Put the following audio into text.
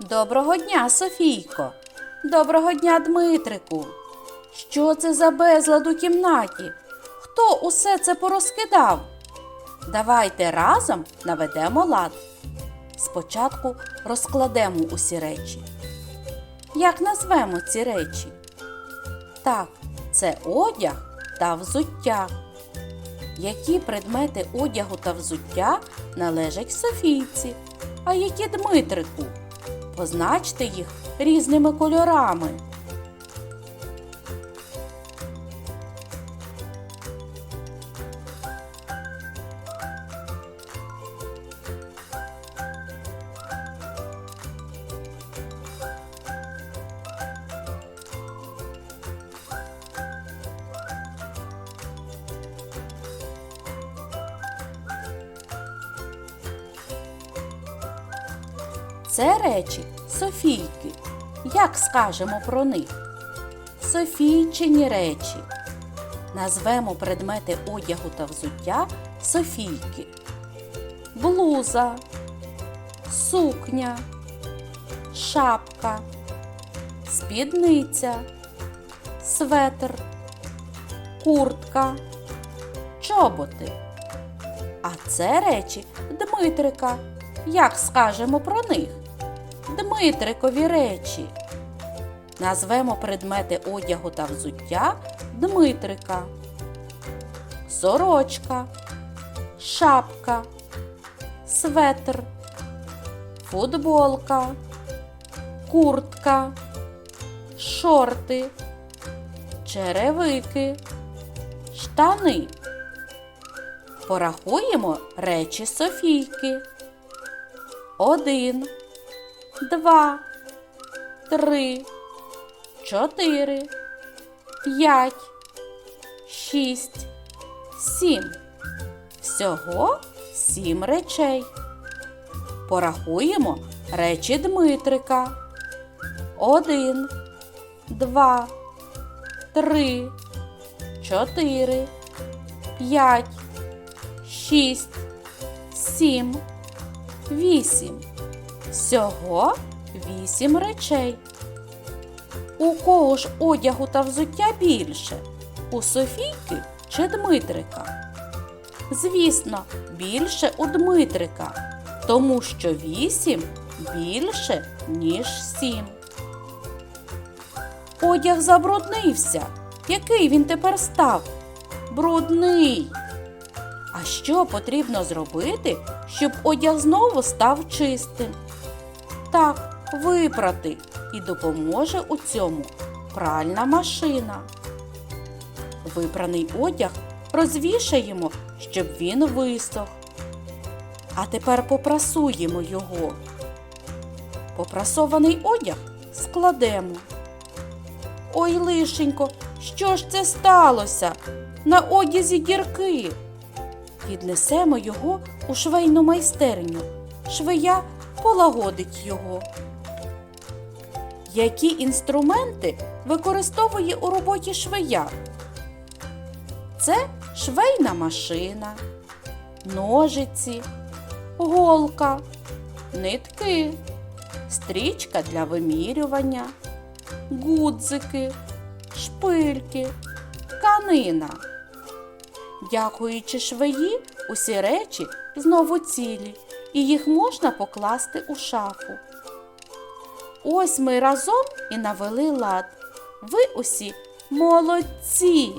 Доброго дня, Софійко. Доброго дня, Дмитрику. Що це за безлад у кімнаті? Хто усе це порозкидав? Давайте разом наведемо лад. Спочатку розкладемо усі речі. Як назвемо ці речі? Так, це одяг та взуття. Які предмети одягу та взуття належать Софійці, а які Дмитрику? Позначте їх різними кольорами. Це речі Софійки. Як скажемо про них? Софійчині речі. Назвемо предмети одягу та взуття Софійки. Блуза, сукня, шапка, спідниця, светр, куртка, чоботи. А це речі Дмитрика. Як скажемо про них? Дмитрикові речі. Назвемо предмети одягу та взуття Дмитрика. Сорочка, шапка, светр, футболка, куртка, шорти, черевики, штани. Порахуємо речі Софійки. Один, два, три, чотири, п'ять, шість, сім. Всього сім речей. Порахуємо речі Дмитрика. Один, два, три, чотири, п'ять, шість, сім. Вісім. Всього вісім речей. У кого ж одягу та взуття більше? У Софійки чи Дмитрика? Звісно, більше у Дмитрика, тому що вісім більше, ніж сім. Одяг забруднився. Який він тепер став? Брудний. А що потрібно зробити, щоб одяг знову став чистим? Так, випрати і допоможе у цьому пральна машина. Випраний одяг розвішаємо, щоб він висох. А тепер попрасуємо його. Попрасований одяг складемо. Ой, лишенько, що ж це сталося? На одязі дірки. Віднесемо його у швейну майстерню. Швея полагодить його. Які інструменти використовує у роботі швея? Це швейна машина, ножиці, голка, нитки, стрічка для вимірювання, гудзики, шпильки, тканина. Дякуючи швеї, усі речі знову цілі, і їх можна покласти у шафу. Ось ми разом і навели лад. Ви усі молодці!